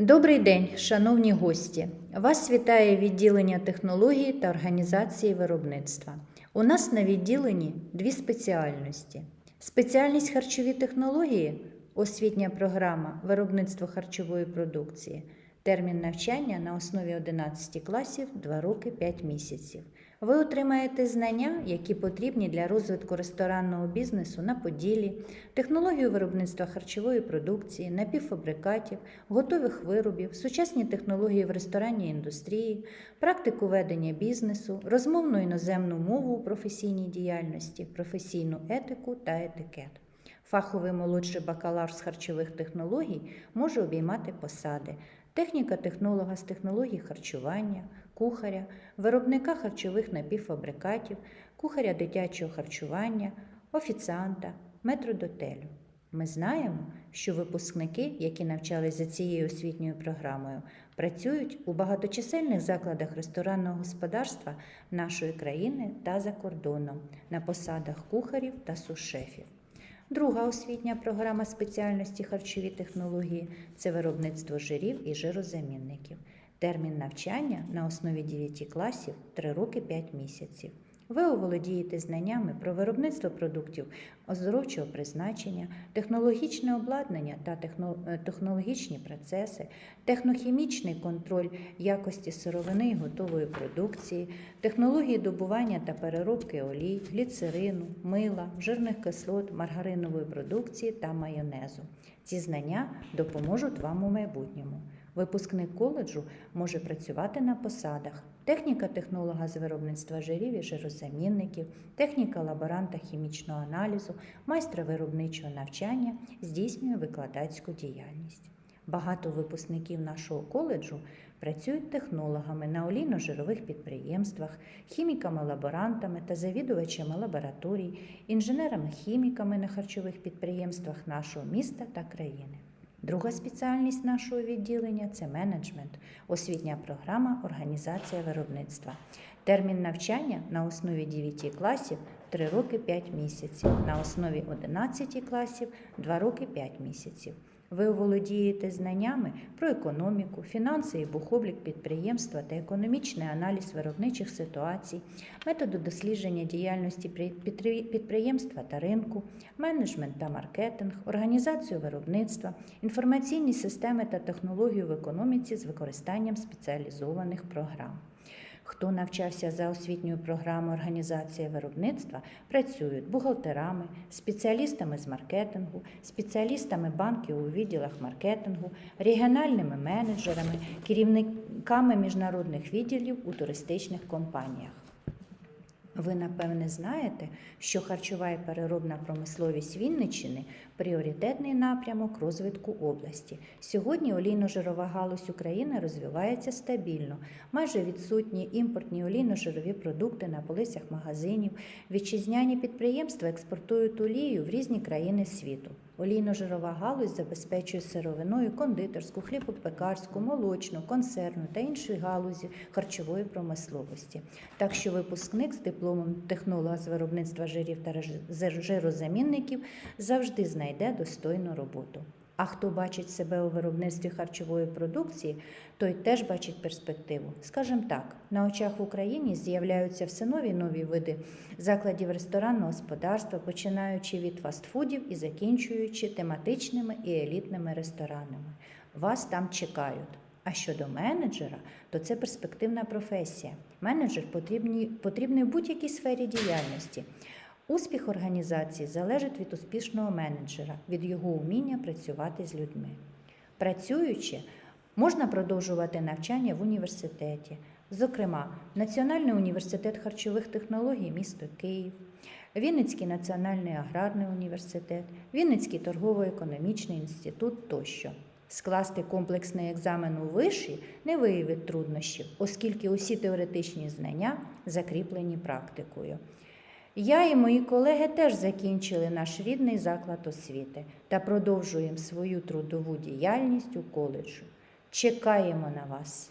Добрий день, шановні гості! Вас вітає відділення технології та організації виробництва. У нас на відділенні дві спеціальності: спеціальність харчові технології, освітня програма виробництво харчової продукції, термін навчання на основі 11 класів 2 роки 5 місяців. Ви отримаєте знання, які потрібні для розвитку ресторанного бізнесу на Поділлі, технологію виробництва харчової продукції, напівфабрикатів, готових виробів, сучасні технології в ресторанній індустрії, практику ведення бізнесу, розмовну іноземну мову у професійній діяльності, професійну етику та етикет. Фаховий молодший бакалавр з харчових технологій може обіймати посади техніка технолога з технологій харчування, кухаря, виробника харчових напівфабрикатів, кухаря дитячого харчування, офіціанта, метродотелю. Ми знаємо, що випускники, які навчались за цією освітньою програмою, працюють у багаточисельних закладах ресторанного господарства нашої країни та за кордоном на посадах кухарів та сушефів. Друга освітня програма спеціальності харчові технології це виробництво жирів і жирозамінників. Термін навчання на основі 9 класів 3 роки 5 місяців. Ви оволодієте знаннями про виробництво продуктів оздоровчого призначення, технологічне обладнання та е, технологічні процеси, технохімічний контроль якості сировини і готової продукції, технології добування та переробки олій, гліцерину, мила, жирних кислот, маргаринової продукції та майонезу. Ці знання допоможуть вам у майбутньому. Випускник коледжу може працювати на посадах техніка технолога з виробництва жирів і жирозамінників, техніка лаборанта хімічного аналізу, майстра виробничого навчання, здійснює викладацьку діяльність. Багато випускників нашого коледжу працюють технологами на олійно-жирових підприємствах, хіміками-лаборантами та завідувачами лабораторій, інженерами-хіміками на харчових підприємствах нашого міста та країни. Друга спеціальність нашого відділення це менеджмент, освітня програма організація виробництва. Термін навчання на основі 9 класів 3 роки 5 місяців, на основі 11 класів 2 роки 5 місяців. Ви оволодієте знаннями про економіку, фінанси і бухоблік підприємства та економічний аналіз виробничих ситуацій, методу дослідження діяльності підприємства та ринку, менеджмент та маркетинг, організацію виробництва, інформаційні системи та технологію в економіці з використанням спеціалізованих програм. Хто навчався за освітньою програмою організації виробництва, працюють бухгалтерами, спеціалістами з маркетингу, спеціалістами банків у відділах маркетингу, регіональними менеджерами, керівниками міжнародних відділів у туристичних компаніях. Ви, напевне, знаєте, що харчова і переробна промисловість Вінниччини пріоритетний напрямок розвитку області. Сьогодні олійно-жирова галузь України розвивається стабільно. Майже відсутні імпортні олійно-жирові продукти на полицях магазинів. Вітчизняні підприємства експортують олію в різні країни світу. Олійно-жирова галузь забезпечує сировиною кондитерську, хлібопекарську, молочну, консервну та інші галузі харчової промисловості. Так що випускник з дипломом технолога з виробництва жирів та жирозамінників завжди знайде достойну роботу. А хто бачить себе у виробництві харчової продукції, той теж бачить перспективу. Скажімо так, на очах в Україні з'являються все нові нові види закладів ресторанного господарства, починаючи від фастфудів і закінчуючи тематичними і елітними ресторанами. Вас там чекають. А щодо менеджера, то це перспективна професія. Менеджер потрібний, потрібний в будь-якій сфері діяльності. Успіх організації залежить від успішного менеджера, від його уміння працювати з людьми. Працюючи, можна продовжувати навчання в університеті, зокрема, Національний університет харчових технологій місто Київ, Вінницький національний аграрний університет, Вінницький торгово-економічний інститут тощо. Скласти комплексний екзамен у виші не виявить труднощів, оскільки усі теоретичні знання закріплені практикою. Я і мої колеги теж закінчили наш рідний заклад освіти та продовжуємо свою трудову діяльність у коледжу. Чекаємо на вас!